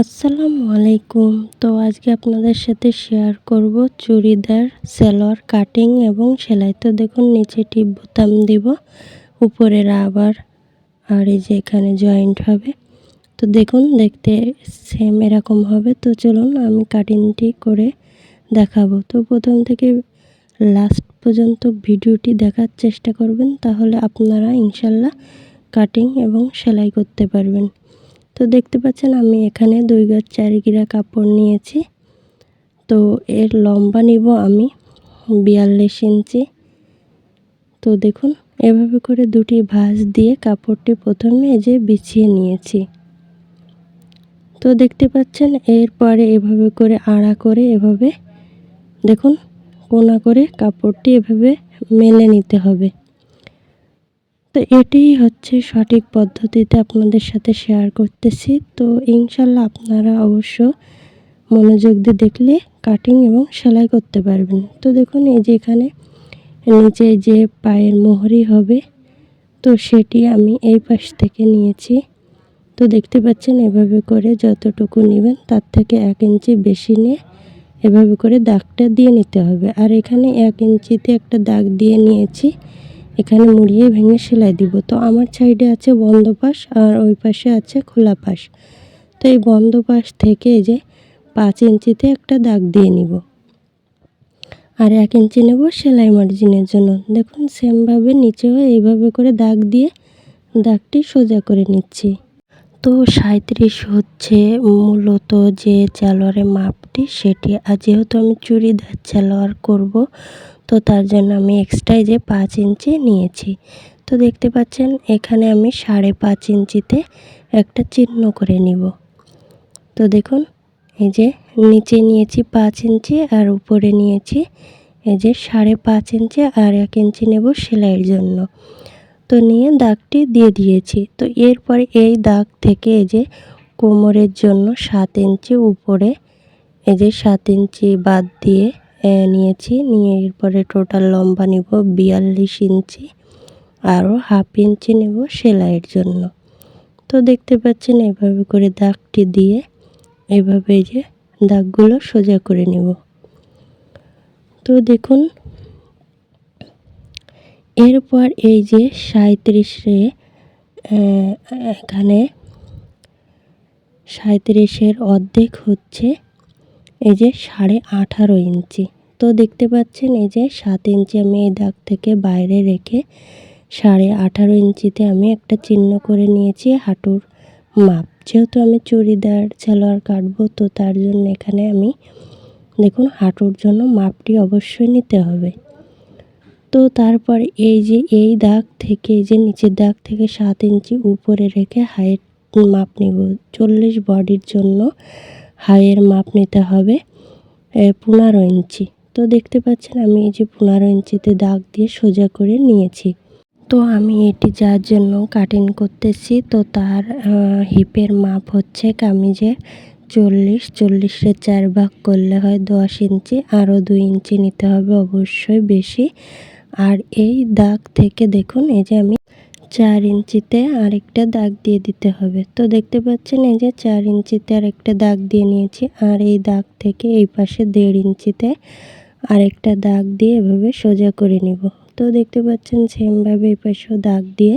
আসসালামু আলাইকুম। তো আজকে আপনাদের সাথে শেয়ার করব চুড়িদার সেলোয়ার কাটিং এবং সেলাই। তো দেখুন, নিচে টিপ বোতাম দিব উপরে রাবার আর এই যে এখানে জয়েন্ট হবে। তো দেখুন, দেখতে সেম এরকম হবে। তো চলুন, আমি কাটিংটি করে দেখাবো। তো প্রথম থেকে লাস্ট পর্যন্ত ভিডিওটি দেখার চেষ্টা করবেন, তাহলে আপনারা ইনশাল্লাহ কাটিং এবং সেলাই করতে পারবেন। তো দেখতে পাচ্ছেন আমি এখানে দুই গজ চারি গিরা কাপড় নিয়েছি। তো এর লম্বা নিব আমি বিয়াল্লিশ ইঞ্চি। তো দেখুন, এভাবে করে দুটি ভাঁজ দিয়ে কাপড়টি প্রথমে যে বিছিয়ে নিয়েছি। তো দেখতে পাচ্ছেন, এরপরে এভাবে করে আড়া করে এভাবে, দেখুন, কোনা করে কাপড়টি এভাবে মেলে নিতে হবে। তো এটাই হচ্ছে সঠিক পদ্ধতিতে আপনাদের সাথে শেয়ার করতেছি। তো ইনশাল্লাহ আপনারা অবশ্য মনোযোগ দিয়ে দেখলে কাটিং এবং সেলাই করতে পারবেন। তো দেখুন, এই যে এখানে নিচে যে পায়ের মোহরি হবে, তো সেটি আমি এই পাশ থেকে নিয়েছি। তো দেখতে পাচ্ছেন, এভাবে করে যতটুকু নেবেন তার থেকে এক ইঞ্চি বেশি নিয়ে এভাবে করে দাগটা দিয়ে নিতে হবে। আর এখানে এক ইঞ্চিতে একটা দাগ দিয়ে নিয়েছি। এখানে মুড়িয়ে ভেঙে সেলাই দিব। তো আমার সাইডে আছে বন্ধ পাশ আর ওই পাশে আছে খোলা পাশ। তো এই বন্ধ পাশ থেকে যে পাঁচ ইঞ্চিতে একটা দাগ দিয়ে নিব। আর এক ইঞ্চি নেব সেলাই মার্জিনের জন্য। দেখুন, সেমভাবে নিচেও এইভাবে করে দাগ দিয়ে দাগটি সোজা করে নিচ্ছি। তো সাঁত্রিশ হচ্ছে মূলত যে চালোয়ারের মাপটি সেটি। আর যেহেতু আমি চুড়িদার চালোয়ার করব তো তার জন্য আমি এক্সট্রাই যে পাঁচ ইঞ্চি নিয়েছি। তো দেখতে পাচ্ছেন, এখানে আমি সাড়ে পাঁচ ইঞ্চিতে একটা চিহ্ন করে নিব। তো দেখুন, এই যে নিচে নিয়েছি পাঁচ ইঞ্চি আর উপরে নিয়েছি এই যে সাড়ে পাঁচ ইঞ্চি আর এক ইঞ্চি নেব সেলাইয়ের জন্য। তো নিয়ে দাগটি দিয়ে দিয়েছি। তো এরপরে এই দাগ থেকে এই যে কোমরের জন্য সাত ইঞ্চি, উপরে এই যে সাত ইঞ্চি বাদ দিয়ে নিয়েছি। নিয়ে এরপরে টোটাল লম্বা নিব বিয়াল্লিশ ইঞ্চি আরও হাফ ইঞ্চি নেব সেলাইয়ের জন্য। তো দেখতে পাচ্ছেন এভাবে করে দাগটি দিয়ে এভাবে যে দাগগুলো সোজা করে নেব। তো দেখুন, এরপর এই যে সাঁত্রিশে এখানে সাঁত্রিশের অর্ধেক হচ্ছে এই যে সাড়ে আঠারো ইঞ্চি। তো দেখতে পাচ্ছেন, এই যে সাত ইঞ্চি আমি এই দাগ থেকে বাইরে রেখে সাড়ে আঠারো ইঞ্চিতে আমি একটা চিহ্ন করে নিয়েছি, হাঁটুর মাপ। যেহেতু আমি চুড়িদার, সালোয়ার কাটবো, তো তার জন্য এখানে আমি, দেখুন, হাঁটুর জন্য মাপটি অবশ্যই নিতে হবে। তো তারপর এই যে এই দাগ থেকে, এই যে নিচের দাগ থেকে সাত ইঞ্চি উপরে রেখে হাইট মাপ নিব। চল্লিশ বডির জন্য হাইয়ের মাপ নিতে হবে পনেরো ইঞ্চি। তো দেখতে পাচ্ছেন, আমি এই যে পনেরো ইঞ্চিতে দাগ দিয়ে সোজা করে নিয়েছি। তো আমি এটি যার জন্য কাটিং করতেছি, তো তার হিপের মাপ হচ্ছে কামিজের চল্লিশ চল্লিশের চার ভাগ করলে হয় দশ ইঞ্চি, আরও দুই ইঞ্চি নিতে হবে অবশ্যই বেশি। আর এই দাগ থেকে দেখুন, এই যে আমি চার ইঞ্চিতে আরেকটা দাগ দিয়ে দিতে হবে। তো দেখতে পাচ্ছেন, এই যে চার ইঞ্চিতে আরেকটা দাগ দিয়ে নিয়েছি, আর এই দাগ থেকে এই পাশে দেড় ইঞ্চিতে আরেকটা দাগ দিয়ে এভাবে সোজা করে নিব। তো দেখতে পাচ্ছেন সেমভাবে এই পাশেও দাগ দিয়ে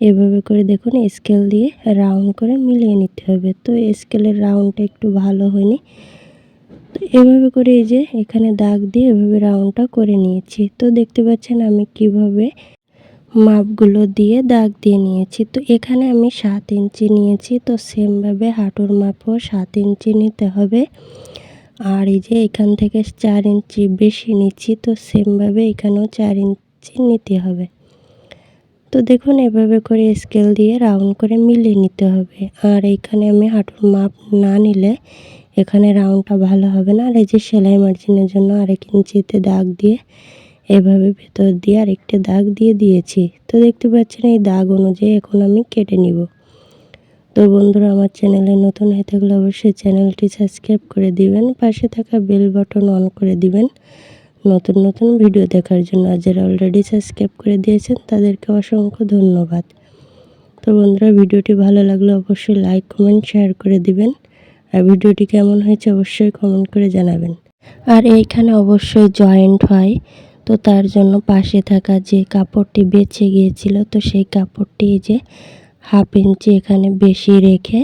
এভাবে করে দেখুন স্কেল দিয়ে রাউন্ড করে মিলিয়ে নিতে হবে। তো স্কেলের রাউন্ডটা একটু ভালো হয়নি। তো এভাবে করে এই যে এখানে দাগ দিয়ে এভাবে রাউন্ডটা করে নিয়েছি। তো দেখতে পাচ্ছেন আমি কীভাবে মাপগুলো দিয়ে দাগ দিয়ে নিয়েছি। তো এখানে আমি সাত ইঞ্চি নিয়েছি। তো সেমভাবে হাঁটুর মাপও সাত ইঞ্চি নিতে হবে। আর এই যে এখান থেকে চার ইঞ্চি বেশি নিচ্ছি, তো সেমভাবে এখানেও চার ইঞ্চি নিতে হবে। তো দেখুন, এভাবে করে স্কেল দিয়ে রাউন্ড করে মিলিয়ে নিতে হবে। আর এইখানে আমি হাঁটুর মাপ না নিলে এখানে রাউন্ডটা ভালো হবে না। আর এই যে সেলাই মার্জিনের জন্য আরেক ইঞ্চিতে দাগ দিয়ে এভাবে ভেতর দিয়ে আরেকটা দাগ দিয়ে দিয়েছি। তো দেখতে পাচ্ছেন, এই দাগ অনুযায়ী এখন আমি কেটে নিব। তো বন্ধুরা, আমার চ্যানেলে নতুন হয়ে থাকলে অবশ্যই চ্যানেলটি সাবস্ক্রাইব করে দিবেন, পাশে থাকা বেল বাটন অন করে দিবেন। নতুন নতুন ভিডিও দেখার জন্য আর যারা অলরেডি সাবস্ক্রাইব করে দিয়েছেন, তাদেরকে অসংখ্য ধন্যবাদ। তো বন্ধুরা, ভিডিওটি ভালো লাগলে অবশ্যই লাইক কমেন্ট শেয়ার করে দিবেন। আর ভিডিওটি কেমন হয়েছে অবশ্যই কমেন্ট করে জানাবেন। আর এইখানে অবশ্যই জয়েন্ট হয়। তো তার জন্য পাশে থাকা যে কাপড়টি বেঁচে গিয়েছিল, তো সেই কাপড়টি যে হাফ ইঞ্চি এখানে বেশি রেখে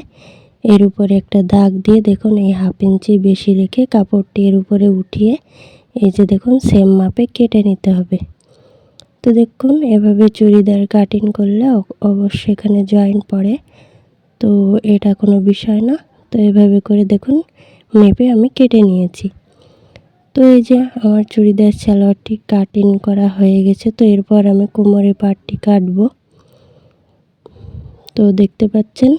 এর উপরে একটা দাগ দিয়ে দেখুন এই হাফ ইঞ্চি বেশি রেখে কাপড়টি এর উপরে উঠিয়ে এই যে দেখুন সেম মাপে কেটে নিতে হবে। তো দেখুন এভাবে চুড়িদার কাটিং করলে অবশ্যই এখানে জয়েন্ট পড়ে। তো এটা কোনো বিষয় না। তো এভাবে করে দেখুন মেপে আমি কেটে নিয়েছি। তো এই যে আমার চুড়িদার সালোয়ারটি কাটিং করা হয়ে গেছে। তো এরপর আমি কোমরের পাটটি কাটবো। তো দেখতে পাচ্ছেন?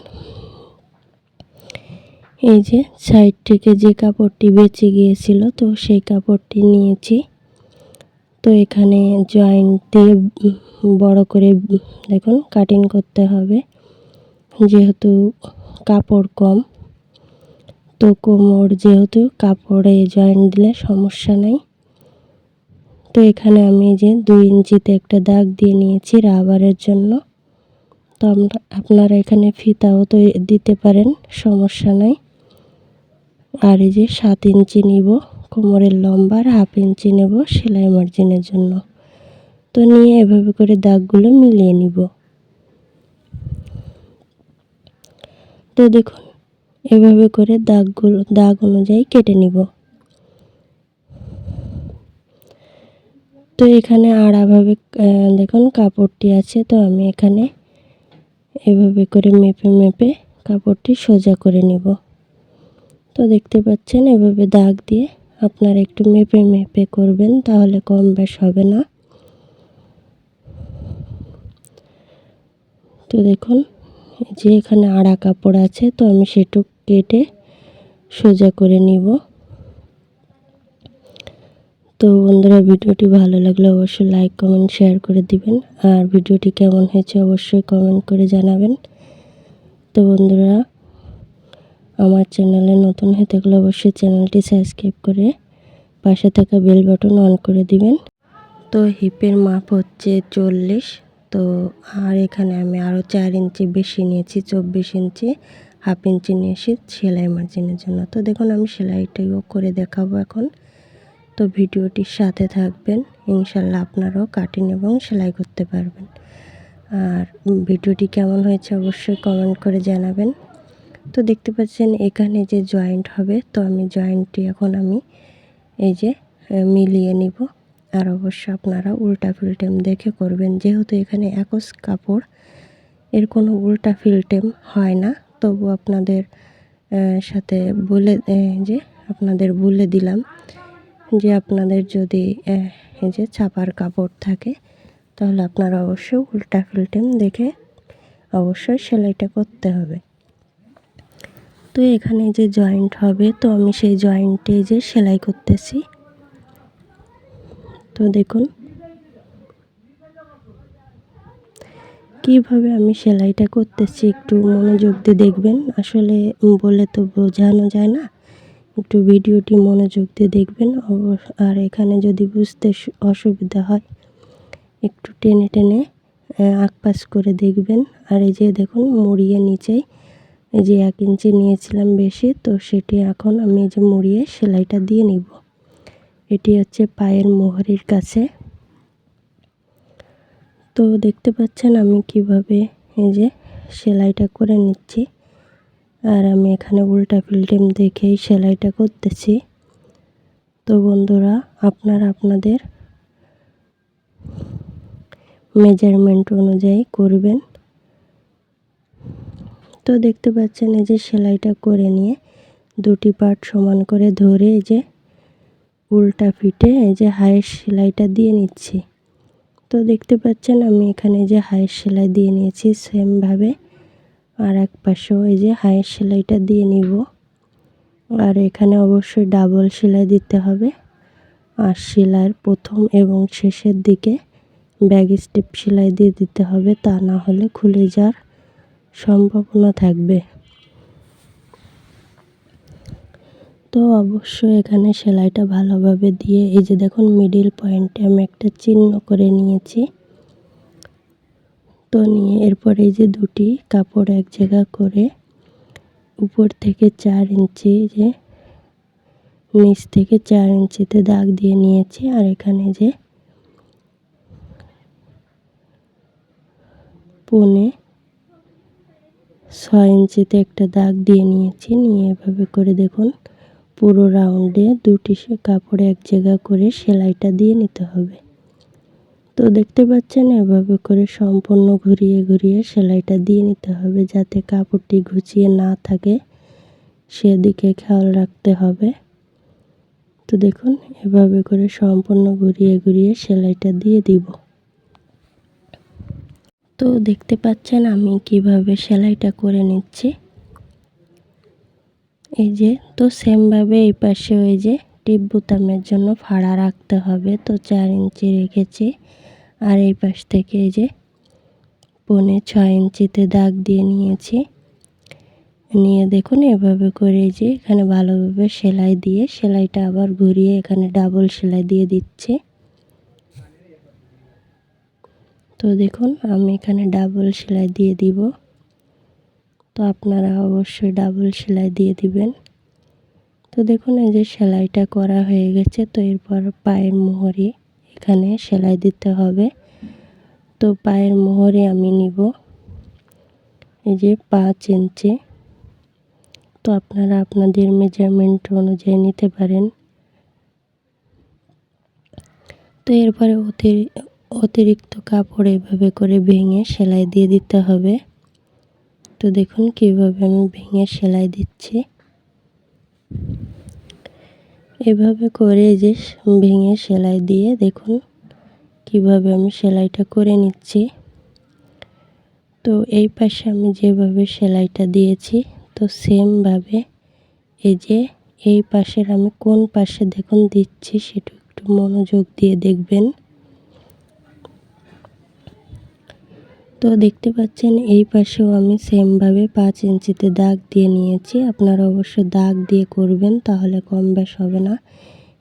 এই যে সাইড থেকে যে কাপড়টি বেঁচে গিয়েছিল, তো সেই কাপড়টি নিয়েছি। তো এখানে জয়েন্ট দিয়ে বড় করে দেখুন কাটিং করতে হবে। যেহেতু কাপড় কম, তো কোমর যেহেতু কাপড়ে জয়েন্ট দিলে সমস্যা নাই। তো এখানে আমি যে দুই ইঞ্চিতে একটা দাগ দিয়ে নিয়েছি রাবারের জন্য। তো আমরা, আপনারা এখানে ফিতাও তো দিতে পারেন, সমস্যা নাই। আর এই যে সাত ইঞ্চি নিব, কোমরের লম্বা আর হাফ ইঞ্চি নেব সেলাই মার্জিনের জন্য। তো নিয়ে এভাবে করে দাগগুলো মিলিয়ে নিব। তো দেখুন, এভাবে করে দাগগুলো, দাগ অনুযায়ী কেটে নিব। তো এখানে আড়াভাবে দেখুন কাপড়টি আছে, তো আমি এখানে এভাবে করে মেপে মেপে কাপড়টি সোজা করে নিব। তো দেখতে পাচ্ছেন, এভাবে দাগ দিয়ে আপনারা একটু মেপে মেপে করবেন, তাহলে কম বেশ হবে না। তো দেখুন যে এখানে আড়া কাপড় আছে, তো আমি সেটুক কেটে সোজা করে নিব। তো বন্ধুরা, ভিডিওটি ভালো লাগলে অবশ্যই লাইক কমেন্ট শেয়ার করে দিবেন। আর ভিডিওটি কেমন হয়েছে অবশ্যই কমেন্ট করে জানাবেন। তো বন্ধুরা, আমার চ্যানেলে নতুন হয়ে থাকলে অবশ্যই চ্যানেলটি সাবস্ক্রাইব করে পাশে থাকা বেল বাটন অন করে দিবেন। তো হিপের মাপ হচ্ছে চল্লিশ। তো আর এখানে আমি আরও চার ইঞ্চি বেশি নিয়েছি, চব্বিশ ইঞ্চি, হাফ ইঞ্চি নিয়েছি সেলাই মার্জিনের জন্য। তো দেখুন, আমি সেলাইটাও করে দেখাবো এখন। তো ভিডিওটির সাথে থাকবেন, ইনশাল্লাহ আপনারাও কাটিং এবং সেলাই করতে পারবেন। আর ভিডিওটি কেমন হয়েছে অবশ্যই কমেন্ট করে জানাবেন। তো দেখতে পাচ্ছেন এখানে যে জয়েন্ট হবে, তো আমি জয়েন্টটি এখন আমি এই যে মিলিয়ে নিব। আর অবশ্য আপনারা উল্টা ফিল্টেম দেখে করবেন, যেহেতু এখানে একস কাপড়, এর কোনো উল্টা ফিল্টেম হয় না। তবু আপনাদের সাথে বলে যে আপনাদের বলে দিলাম যে আপনাদের যদি এই যে ছাপার কাপড় থাকে, তাহলে আপনারা অবশ্যই উল্টা ফিল্টেম দেখে অবশ্যই সেলাইটা করতে হবে। তো এখানে যে জয়েন্ট হবে, তো আমি সেই জয়েন্টে যে সেলাই করতেছি। তো দেখুন, কীভাবে আমি সেলাইটা করতেছি একটু মনোযোগ দিয়ে দেখবেন। আসলে বলে তো বোঝানো যায় না। একটু ভিডিওটি মনোযোগ দিয়ে দেখবেন। আর এখানে যদি বুঝতে অসুবিধা হয়, একটু টেনে টেনে আঁকপাস করে দেখবেন। আর এই যে দেখুন, মুড়িয়ে নিচেই এই যে এক ইঞ্চি নিয়েছিলাম বেশি, তো সেটি এখন আমি এই যে মুড়িয়ে সেলাইটা দিয়ে নিব। এটি হচ্ছে পায়ের মোহরির কাছে। তো দেখতে পাচ্ছেন আমি কীভাবে এই যে সেলাইটা করে নিচ্ছি। আর আমি এখানে উল্টা ফিল্টেম দেখেই সেলাইটা করতেছি। তো বন্ধুরা, আপনারা আপনাদের মেজারমেন্ট অনুযায়ী করবেন। তো দেখতে পাচ্ছেন, এই যে সেলাইটা করে নিয়ে দুটি পার্ট সমান করে ধরে এই যে উল্টা ফিটে এই যে হায়ের সেলাইটা দিয়ে নিচ্ছি। তো দেখতে পাচ্ছেন, আমি এখানে যে হায়ের সেলাই দিয়ে নিয়েছি সেমভাবে আর এক পাশেও এই যে হায়ের সেলাইটা দিয়ে নিব। আর এখানে অবশ্যই ডাবল সেলাই দিতে হবে। আর সেলাইয়ের প্রথম এবং শেষের দিকে ব্যাগ স্টেপ সেলাই দিয়ে দিতে হবে, তা না হলে খুলে যাওয়ার সম্ভাবনা থাকবে। তো অবশ্যই এখানে সেলাইটা ভালোভাবে দিয়ে, এই যে দেখুন মিডিল পয়েন্টে আমি একটা চিহ্ন করে নিয়েছি। তো নিয়ে এরপরে এই যে দুটি কাপড় এক জায়গা করে উপর থেকে চার ইঞ্চি যে নিচ থেকে চার ইঞ্চিতে দাগ দিয়ে নিয়েছি আর এখানে যে পনে ছয় ইঞ্চিতে একটা দাগ দিয়ে নিয়েছি। নিয়ে এভাবে করে দেখুন পুরো রাউন্ডে দুটি কাপড়ে এক জায়গা করে সেলাইটা দিয়ে নিতে হবে। তো দেখতে পাচ্ছেন, এভাবে করে সম্পূর্ণ ঘুরিয়ে ঘুরিয়ে সেলাইটা দিয়ে নিতে হবে যাতে কাপড়টি ঘুচিয়ে না থাকে। সেদিকে খেয়াল রাখতে হবে। তো দেখুন, এভাবে করে সম্পূর্ণ ঘুরিয়ে ঘুরিয়ে সেলাইটা দিয়ে দিব। তো দেখতে পাচ্ছেন, আমি কীভাবে সেলাইটা করে নিচ্ছি। এই যে, তো সেমভাবে এই পাশে ওই যে টিপ বোতামের জন্য ফাড়া রাখতে হবে। তো চার ইঞ্চি রেখেছি। আর এই পাশ থেকে এই যে পনে ছয় ইঞ্চিতে দাগ দিয়ে নিয়েছি। নিয়ে দেখুন এভাবে করে যে এখানে ভালোভাবে সেলাই দিয়ে, সেলাইটা আবার ঘুরিয়ে এখানে ডাবল সেলাই দিয়ে দিচ্ছি। তো দেখুন আমি এখানে ডাবল সেলাই দিয়ে দিব। তো আপনারা অবশ্যই ডাবল সেলাই দিয়ে দিবেন। তো দেখুন এই যে সেলাইটা করা হয়ে গেছে, তো এরপর পায়ের মোহরে এখানে সেলাই দিতে হবে। তো পায়ের মোহরে আমি নিব। এই যে পাঁচ ইঞ্চি। তো আপনারা আপনাদের মেজারমেন্ট অনুযায়ী নিতে পারেন। তো এরপরে অতিরিক্ত কাপড় এভাবে করে ভেঙে সেলাই দিয়ে দিতে হবে। তো দেখুন কীভাবে আমি ভেঙে সেলাই দিচ্ছি। এভাবে করে যে ভেঙে সেলাই দিয়ে দেখুন কীভাবে আমি সেলাইটা করে নিচ্ছি। তো এই পাশে আমি যেভাবে সেলাইটা দিয়েছি, তো সেমভাবে এই যে এই পাশের আমি কোন পাশে দেখুন দিচ্ছি সেটা একটু মনোযোগ দিয়ে দেখবেন। তো দেখতে পাচ্ছেন, এই পাশেও আমি সেমভাবে পাঁচ ইঞ্চিতে দাগ দিয়ে নিয়েছি। আপনারা অবশ্য দাগ দিয়ে করবেন, তাহলে কম বেশ হবে না।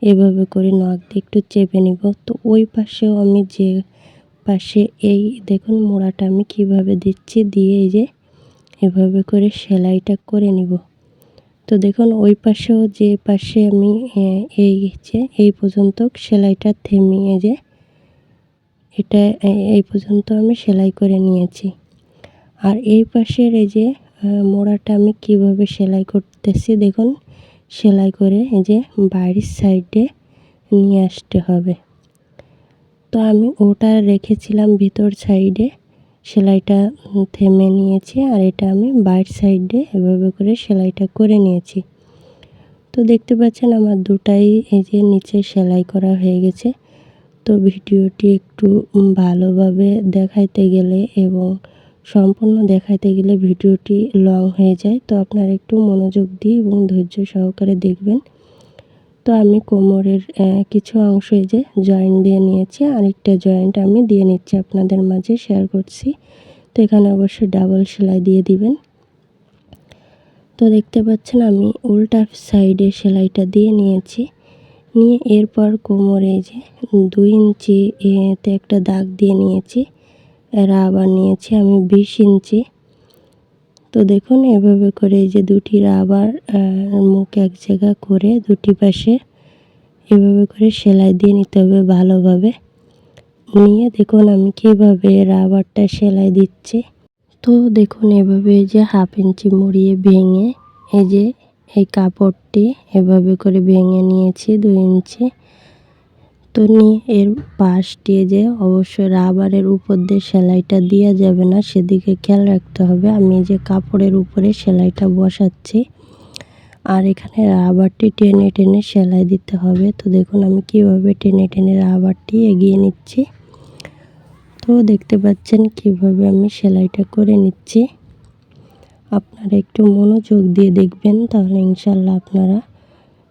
এভাবে করে নখ দিয়ে একটু চেপে নিব। তো ওই পাশেও আমি যে পাশে এই দেখুন মোড়াটা আমি কীভাবে দিচ্ছি, দিয়ে এই যে এভাবে করে সেলাইটা করে নিব। তো দেখুন, ওই পাশেও যে পাশে আমি এই যে, এই পর্যন্ত সেলাইটা থেমিয়ে যে এটা এই পর্যন্ত আমি সেলাই করে নিয়েছি। আর এই পাশের এই যে মোড়াটা আমি কীভাবে সেলাই করতেছি দেখুন, সেলাই করে এই যে বাড়ির সাইডে নিয়ে আসতে হবে। তো আমি ওটা রেখেছিলাম ভিতর সাইডে, সেলাইটা থেমে নিয়েছি আর এটা আমি বাইর সাইডে এভাবে করে সেলাইটা করে নিয়েছি। তো দেখতে পাচ্ছেন আমার দুটাই এই যে নিচে সেলাই করা হয়ে গেছে। তো ভিডিওটি একটু ভালোভাবে দেখাইতে গেলে এবং সম্পূর্ণ দেখাইতে গেলে ভিডিওটি লং হয়ে যায়, তো আপনারা একটু মনোযোগ দিয়ে এবং ধৈর্য সহকারে দেখবেন। তো আমি কোমরের কিছু অংশ এই যে জয়েন্ট দিয়ে নিয়েছি, আরেকটা জয়েন্ট আমি দিয়ে নিচ্ছি আপনাদের মাঝে শেয়ার করছি। তো এখানে অবশ্যই ডাবল সেলাই দিয়ে দিবেন। তো দেখতে পাচ্ছেন আমি উল্টা সাইডে সেলাইটা দিয়ে নিয়েছি। নিয়ে এরপর কোমরে যে দুই ইঞ্চি এতে একটা দাগ দিয়ে নিয়েছি, এরা আবার নিয়েছি আমি বিশ ইঞ্চি। তো দেখুন, এভাবে করে যে দুটি রাবার মুখ এক জায়গা করে দুটি পাশে এভাবে করে সেলাই দিয়ে নিতে হবে ভালোভাবে। নিয়ে দেখুন আমি কীভাবে রাবারটা সেলাই দিচ্ছি। তো দেখুন, এভাবে যে হাফ ইঞ্চি মুড়িয়ে ভেঙে এই যে এই কাপড়টি এভাবে করে ভেঙে নিয়েছি দুই ইঞ্চি। তো নিয়ে এর পাশ দিয়ে যে অবশ্যই রাবারের উপর দিয়ে সেলাইটা দেওয়া যাবে না, সেদিকে খেয়াল রাখতে হবে। আমি যে কাপড়ের উপরে সেলাইটা বসাচ্ছি, আর এখানে রাবারটি টেনে টেনে সেলাই দিতে হবে। তো দেখুন আমি কীভাবে টেনে টেনে রাবারটি এগিয়ে নিচ্ছি। তো দেখতে পাচ্ছেন কীভাবে আমি সেলাইটা করে নিচ্ছি। আপনারা একটু মনোযোগ দিয়ে দেখবেন, তাহলে ইনশাল্লাহ আপনারা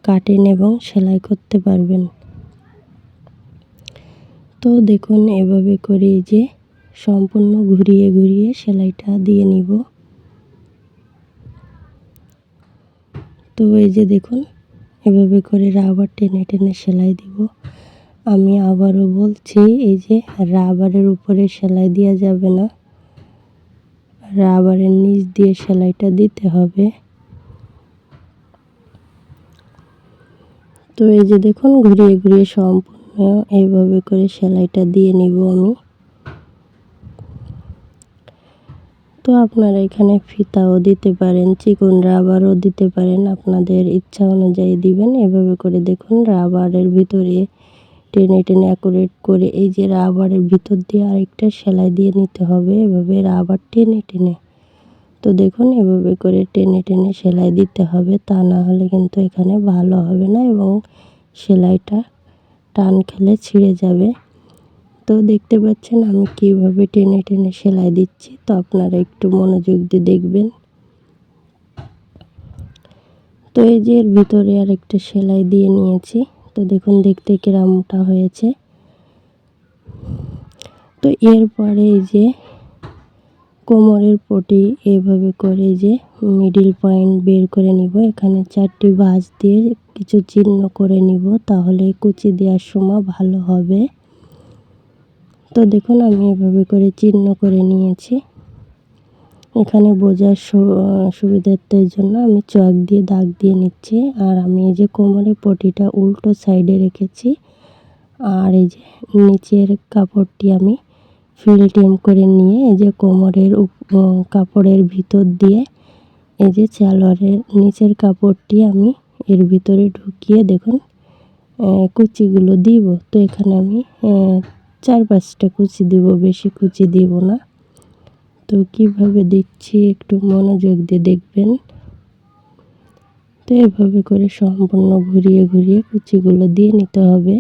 কাটেন এবং সেলাই করতে পারবেন। তো দেখুন, এভাবে করে যে সম্পূর্ণ ঘুরিয়ে ঘুরিয়ে সেলাইটা দিয়ে নিব। তো এই যে দেখুন, এভাবে করে রাবার টেনে টেনে সেলাই দিব। আমি আবারও বলছি, এই যে রাবারের উপরে সেলাই দেওয়া যাবে না। রাবারের নিচ দিয়ে সেলাইটা দিতে হবে। তো এই যে দেখুন, ঘুরিয়ে ঘুরিয়ে সম্পূর্ণ এইভাবে করে সেলাইটা দিয়ে নিব আমি। তো আপনারা এখানে ফিতাও দিতে পারেন, চিকন রাবারও দিতে পারেন। আপনাদের ইচ্ছা অনুযায়ী দিবেন, এভাবে করে দেখুন রাবারের ভিতরে টেনে টেনে অ্যাকুরেট করে এই যে রাবারের ভিতর দিয়ে আরেকটা সেলাই দিয়ে নিতে হবে। এভাবে রাবার টেনে টেনে। তো দেখুন, এভাবে করে টেনে টেনে সেলাই দিতে হবে। তা না হলে কিন্তু এখানে ভালো হবে না এবং সেলাইটা টান খেলে ছিঁড়ে যাবে। তো দেখতে পাচ্ছেন, আমি কীভাবে টেনে টেনে সেলাই দিচ্ছি। তো আপনারা একটু মনোযোগ দিয়ে দেখবেন। তো এই যে এর ভিতরে আর একটা সেলাই দিয়ে নিয়েছি। তো দেখুন দেখতে কিরামটা হয়েছে। তো এরপরে যে কোমরের পটি এইভাবে করে যে মিডিল পয়েন্ট বের করে নিব। এখানে চারটি ভাঁজ দিয়ে কিছু চিহ্ন করে নিব তাহলে কুচি দেওয়ার সময় ভালো হবে। তো দেখুন আমি এভাবে করে চিহ্ন করে নিয়েছি। এখানে বোঝার সু সুবিধার্থের জন্য আমি চক দিয়ে দাগ দিয়ে নিচ্ছি। আর আমি এই যে কোমরের পটিটা উল্টো সাইডে রেখেছি। আর এই যে নিচের কাপড়টি আমি ফিল্টিম করে নিয়ে এই যে কোমরের কাপড়ের ভিতর দিয়ে এই যে চালরের নিচের কাপড়টি আমি এর ভিতরে ঢুকিয়ে দেখুন কুচিগুলো দিব। তো এখানে আমি চার পাঁচটা কুচি দিব, বেশি কুচি দিব না। তো কীভাবে দিচ্ছি একটু মনোযোগ দিয়ে দেখবেন? তো এভাবে করে সম্পূর্ণ ঘুরিয়ে ঘুরিয়ে কুচিগুলো দিয়ে নিতে হবে।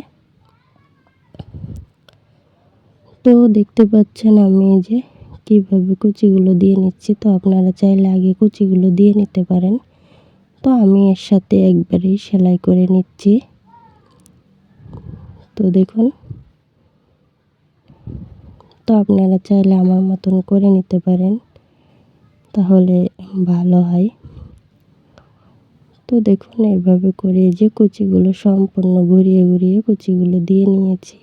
তো দেখতে পাচ্ছেন আমি যে কীভাবে কুচিগুলো দিয়ে নিচ্ছি। তো আপনারা চাইলে আগে কুচিগুলো দিয়ে নিতে পারেন। তো আমি এর সাথে একবারেই সেলাই করে নিচ্ছি। তো দেখুন তো আপনারা চাইলে আমার মতন করে নিতে পারেন, তাহলে ভালো হয়। তো দেখুন, এভাবে করে যে কুচিগুলো সম্পূর্ণ ঘুরিয়ে ঘুরিয়ে কুচিগুলো দিয়ে নিয়েছি।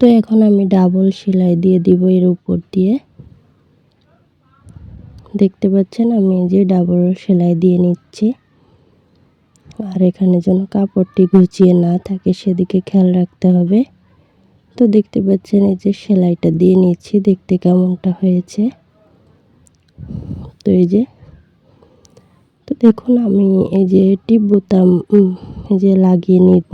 তো এখন আমি ডাবল সেলাই দিয়ে দিব এর উপর দিয়ে। দেখতে পাচ্ছেন, আমি যে ডাবল সেলাই দিয়ে নিচ্ছি। আর এখানে যেন কাপড়টি গুছিয়ে না থাকে, সেদিকে খেয়াল রাখতে হবে। তো দেখতে পাচ্ছেন, এই যে সেলাইটা দিয়ে নিচ্ছি, দেখতে কেমনটা হয়েছে। তো এই যে, তো দেখুন, আমি এই যে টিপ বোতাম এই যে লাগিয়ে নিব।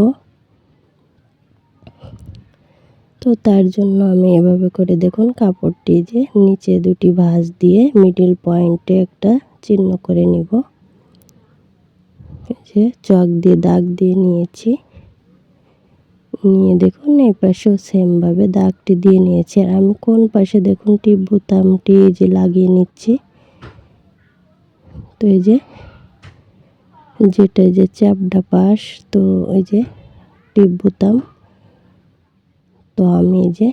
তো তার জন্য আমি এভাবে করে দেখুন, কাপড়টি যে নিচে দুটি ভাঁজ দিয়ে মিডিল পয়েন্টে একটা চিহ্ন করে নিব। যে চক দিয়ে, দাগ দিয়ে নিয়েছি। নিয়ে দেখুন, এই পাশেও সেমভাবে দাগটি দিয়ে নিয়েছি। আর আমি কোন পাশে দেখুন টিপ বোতামটি যে লাগিয়ে নিচ্ছি। তো এই যে, যেটা যে চাপডা পাশ, তো ওই যে টিপ বোতাম তো আমি এই যে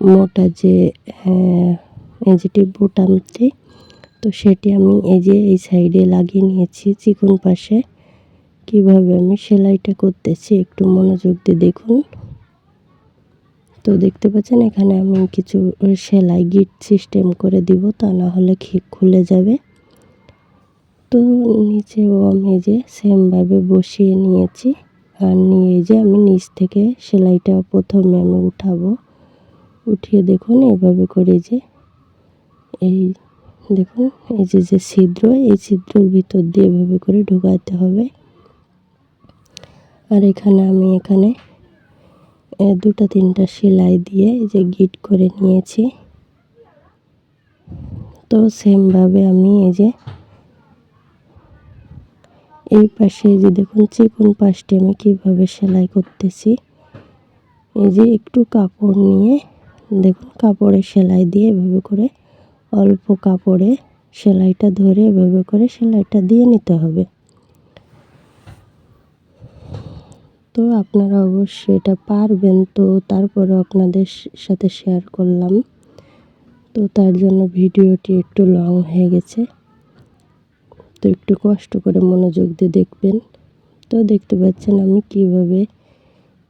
মোটা যে এই যে টিপ বোতামটি তো সেটি আমি এই যে এই সাইডে লাগিয়ে নিয়েছি চিকন পাশে। কীভাবে আমি সেলাইটা করতেছি একটু মনোযোগ দিয়ে দেখুন। তো দেখতে পাচ্ছেন এখানে আমি কিছু সেলাই গিট সিস্টেম করে দিব, তা না হলে খুলে যাবে। তো নিচেও আমি যে সেমভাবে বসিয়ে নিয়েছি। আর নিয়ে যে আমি নিচ থেকে সেলাইটা প্রথমে আমি উঠাবো। উঠিয়ে দেখুন এভাবে করে যে এই দেখুন, এই যে যে ছিদ্র, এই ছিদ্রর ভিতর দিয়ে এভাবে করে ঢুকাতে হবে। আর এখানে আমি এখানে দুটা, তিনটা সেলাই দিয়ে এই যে গিট করে নিয়েছি। তো সেমভাবে আমি এই যে, এই পাশে যে দেখুন, চিকন পাশটি আমি কীভাবে সেলাই করতেছি। এই যে একটু কাপড় নিয়ে, দেখুন কাপড়ে সেলাই দিয়ে এভাবে করে অল্প কাপড়ে সেলাইটা ধরে এভাবে করে সেলাইটা দিয়ে নিতে হবে। তো আপনারা অবশ্যই এটা পারবেন। তো তারপরে আপনাদের সাথে শেয়ার করলাম। তো তার জন্য ভিডিওটি একটু লং হয়ে গেছে। তো একটু কষ্ট করে মনোযোগ দিয়ে দেখবেন। তো দেখতে পাচ্ছেন আমি কীভাবে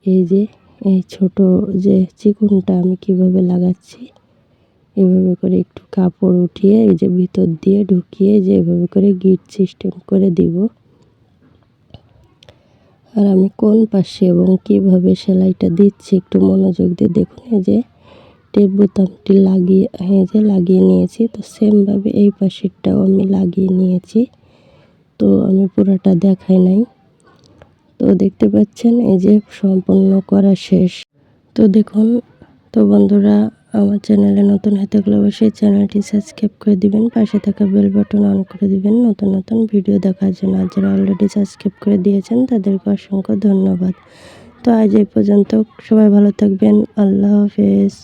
এই যে, এই ছোট যে চিকুনটা আমি কীভাবে লাগাচ্ছি। এভাবে করে একটু কাপড় উঠিয়ে, এই যে ভিতর দিয়ে ঢুকিয়ে যে এভাবে করে গিট সিস্টেম করে দিব। আর আমি কোন পাশে এবং কীভাবে সেলাইটা দিচ্ছি একটু মনোযোগ দিয়ে দেখুন, এই যে টেপ বোতামটি লাগিয়ে যে লাগিয়ে নিয়েছি, তো সেমভাবে এই পাশেরটাও আমি লাগিয়ে নিয়েছি। তো আমি পুরাটা দেখাই নাই। তো দেখতে পাচ্ছেন, এই যে সম্পূর্ণ করা শেষ। তো দেখুন, তো বন্ধুরা আমার চ্যানেলে নতুন হয়ে থাকলে অবশ্যই চ্যানেলটি সাবস্ক্রাইব করে দিবেন, পাশে থাকা বেল বাটন অন করে দিবেন। নতুন নতুন ভিডিও দেখার জন্য আর যারা অলরেডি সাবস্ক্রাইব করে দিয়েছেন, তাদেরকে অসংখ্য ধন্যবাদ। তো আজ এই পর্যন্ত সবাই ভালো থাকবেন, আল্লাহ হাফেজ।